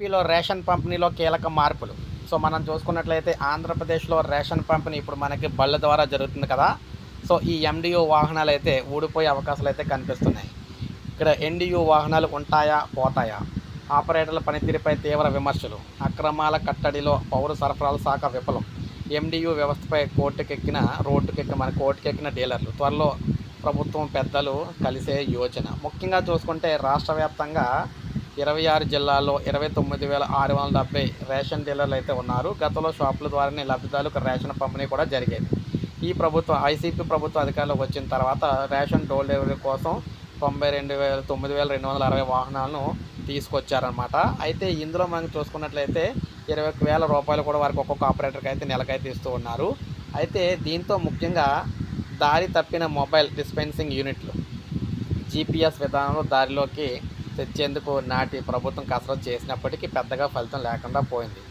ఏపీలో రేషన్ పంపిణీలో కీలక మార్పులు. సో మనం చూసుకున్నట్లయితే ఆంధ్రప్రదేశ్లో రేషన్ పంపిణీ ఇప్పుడు మనకి బళ్ళ ద్వారా జరుగుతుంది కదా. సో ఈ ఎండియు వాహనాలు అయితే ఊడిపోయే అవకాశాలు అయితే కనిపిస్తున్నాయి. ఇక్కడ ఎన్డీయూ వాహనాలు ఉంటాయా పోతాయా? ఆపరేటర్ల పనితీరుపై తీవ్ర విమర్శలు. అక్రమాల కట్టడిలో పౌర సరఫరాల శాఖ విఫలం. ఎండియు వ్యవస్థపై కోర్టుకెక్కిన రోడ్డుకెక్కిన మన కోర్టుకెక్కిన డీలర్లు. త్వరలో ప్రభుత్వం పెద్దలు కలిసే యోచన. ముఖ్యంగా చూసుకుంటే రాష్ట్ర వ్యాప్తంగా ఇరవై ఆరు జిల్లాల్లో ఇరవై తొమ్మిది వేల ఆరు వందల డెబ్బై రేషన్ డీలర్లు అయితే ఉన్నారు. గతంలో షాపుల ద్వారానే లబ్ధిదారులకు రేషన్ పంపిణీ కూడా జరిగేది. ఈ ప్రభుత్వం ఐసీపీ ప్రభుత్వం అధికారంలోకి వచ్చిన తర్వాత రేషన్ డోర్ డెలివరీ కోసం తొంభై రెండు వేల తొమ్మిది వేల రెండు వందల అరవై వాహనాలను తీసుకొచ్చారనమాట అయితే ఇందులో మనం చూసుకున్నట్లయితే ఇరవై వేల రూపాయలు కూడా వారికి ఒక్కొక్క ఆపరేటర్కి అయితే నెలకైతే ఇస్తూ ఉన్నారు. అయితే దీంతో ముఖ్యంగా దారి తప్పిన మొబైల్ డిస్పెన్సింగ్ యూనిట్లు జీపీఎస్ విధానంలో దారిలోకి తెచ్చేందుకు నాటి ప్రభుత్వం కసరత్తు చేసినప్పటికీ పెద్దగా ఫలితం లేకుండా పోయింది.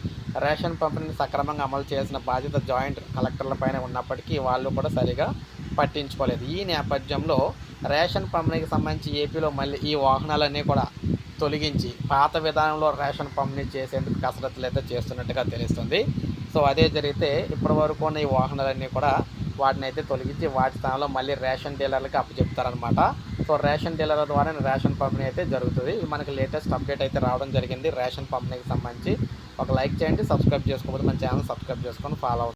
రేషన్ పంపిణీని సక్రమంగా అమలు చేసిన బాధ్యత జాయింట్ కలెక్టర్లపైన ఉన్నప్పటికీ వాళ్ళు కూడా సరిగా పట్టించుకోలేదు. ఈ నేపథ్యంలో రేషన్ పంపిణీకి సంబంధించి ఏపీలో మళ్ళీ ఈ వాహనాలన్నీ కూడా తొలగించి పాత విధానంలో రేషన్ పంపిణీ చేసేందుకు కసరత్తులు అయితే చేస్తున్నట్టుగా తెలుస్తుంది. సో అదే జరిగితే ఇప్పటి వరకు ఉన్న ఈ వాహనాలన్నీ కూడా వాటిని అయితే తొలగించి వాటి స్థానంలో మళ్ళీ రేషన్ డీలర్లకి అప్పచెప్తారనమాట సో రేషన్ డీలర్ల ద్వారా రేషన్ పంపిణీ అయితే జరుగుతుంది. ఇది మనకి లేటెస్ట్ అప్డేట్ అయితే రావడం జరిగింది. రేషన్ పంపిణీకి సంబంధించి ఒక లైక్ చేయండి సబ్స్క్రైబ్ చేసుకోకపోతే మన ఛానల్ సబ్స్క్రైబ్ చేసుకొని ఫాలో